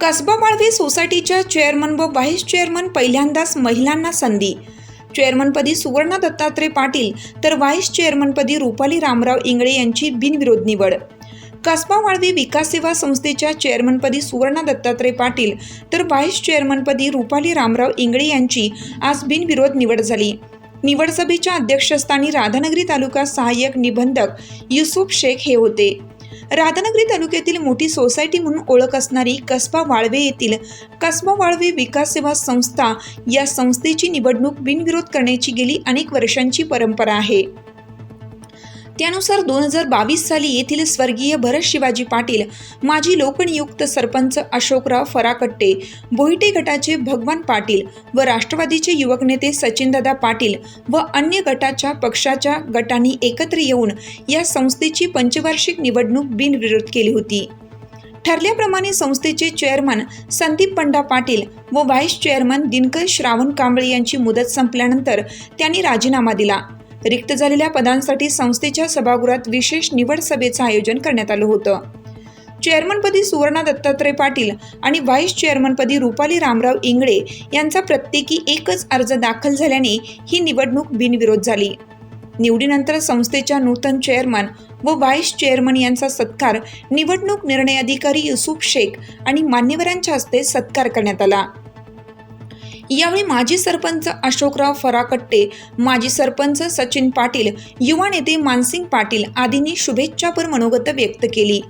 कसबा वाळवे सोसायटीच्या चेअरमन व vice chairman पहिल्यांदाच महिलांना संधी. चेअरमनपदी सुवर्णा दत्तात्रय पाटील तर व्हाईस चेअरमनपदी रुपाली रामराव इंगळे यांची बिनविरोध निवड. कसबा वाळवी विकास सेवा संस्थेच्या चेअरमनपदी सुवर्णा दत्तात्रय पाटील तर व्हाईस चेअरमनपदी रुपाली रामराव इंगळे यांची आज बिनविरोध निवड झाली. निवड सभेच्या अध्यक्षस्थानी राधानगरी तालुका सहाय्यक निबंधक युसुफ शेख हे होते. राधानगरी तालुक्यातील मोठी सोसायटी म्हणून ओळख असणारी कसबा वाळवे येथील कसबा वाळवे विकास सेवा संस्था या संस्थेची निवडणूक बिनविरोध करण्याची गेली अनेक वर्षांची परंपरा आहे. त्यानुसार दोन हजार बावीस साली येथील स्वर्गीय भरत शिवाजी पाटील माजी लोकनियुक्त सरपंच अशोकराव फराकट्टे बोहिटे गटाचे भगवान पाटील व राष्ट्रवादीचे युवक नेते सचिनदादा पाटील व अन्य गटाच्या पक्षाच्या गटांनी एकत्र येऊन या संस्थेची पंचवार्षिक निवडणूक बिनविरोध केली होती. ठरल्याप्रमाणे संस्थेचे चेअरमन संदीप पंडा पाटील व व्हाईस चेअरमन दिनकर श्रावण कांबळे यांची मुदत संपल्यानंतर त्यांनी राजीनामा दिला. रिक्त झालेल्या पदांसाठी संस्थेच्या सभागृहात विशेष निवड सभेचं आयोजन करण्यात आलं होतं. चेअरमनपदी सुवर्णा दत्तात्रय पाटील आणि व्हाईस चेअरमनपदी रुपाली रामराव इंगळे यांचा प्रत्येकी एकच अर्ज दाखल झाल्याने ही निवडणूक बिनविरोध झाली. निवडीनंतर संस्थेच्या नूतन चेअरमन व व्हाईस चेअरमन यांचा सत्कार निवडणूक निर्णय अधिकारी युसुफ शेख आणि मान्यवरांच्या हस्ते सत्कार करण्यात आला. यावेळी माजी सरपंच अशोकराव फराकट्टे माजी सरपंच सचिन पाटील युवा नेते मानसिंग पाटील आदींनी शुभेच्छापर मनोगत व्यक्त केली.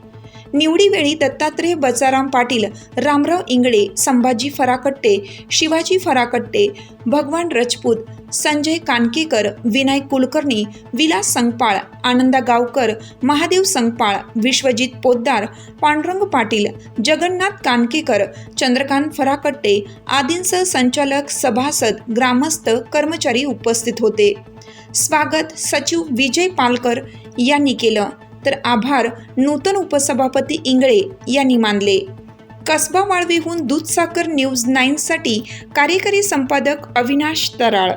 निवडीवेळी दत्तात्रय बचाराम पाटील रामराव इंगळे संभाजी फराकट्टे शिवाजी फराकट्टे भगवान रजपूत संजय कानकेकर विनायक कुलकर्णी विलास संगपाळ आनंदा गावकर महादेव संगपाळ विश्वजित पोद्दार पांडुरंग पाटील जगन्नाथ कानकेकर चंद्रकांत फराकट्टे आदींसह संचालक सभासद ग्रामस्थ कर्मचारी उपस्थित होते. स्वागत सचिव विजय पालकर यांनी केलं. तर आभार नूतन उपसभापती इंगळे यांनी मानले. कसबा वाळवीहून दूधसागर न्यूज नाईनसाठी कार्यकारी संपादक अविनाश तराळ.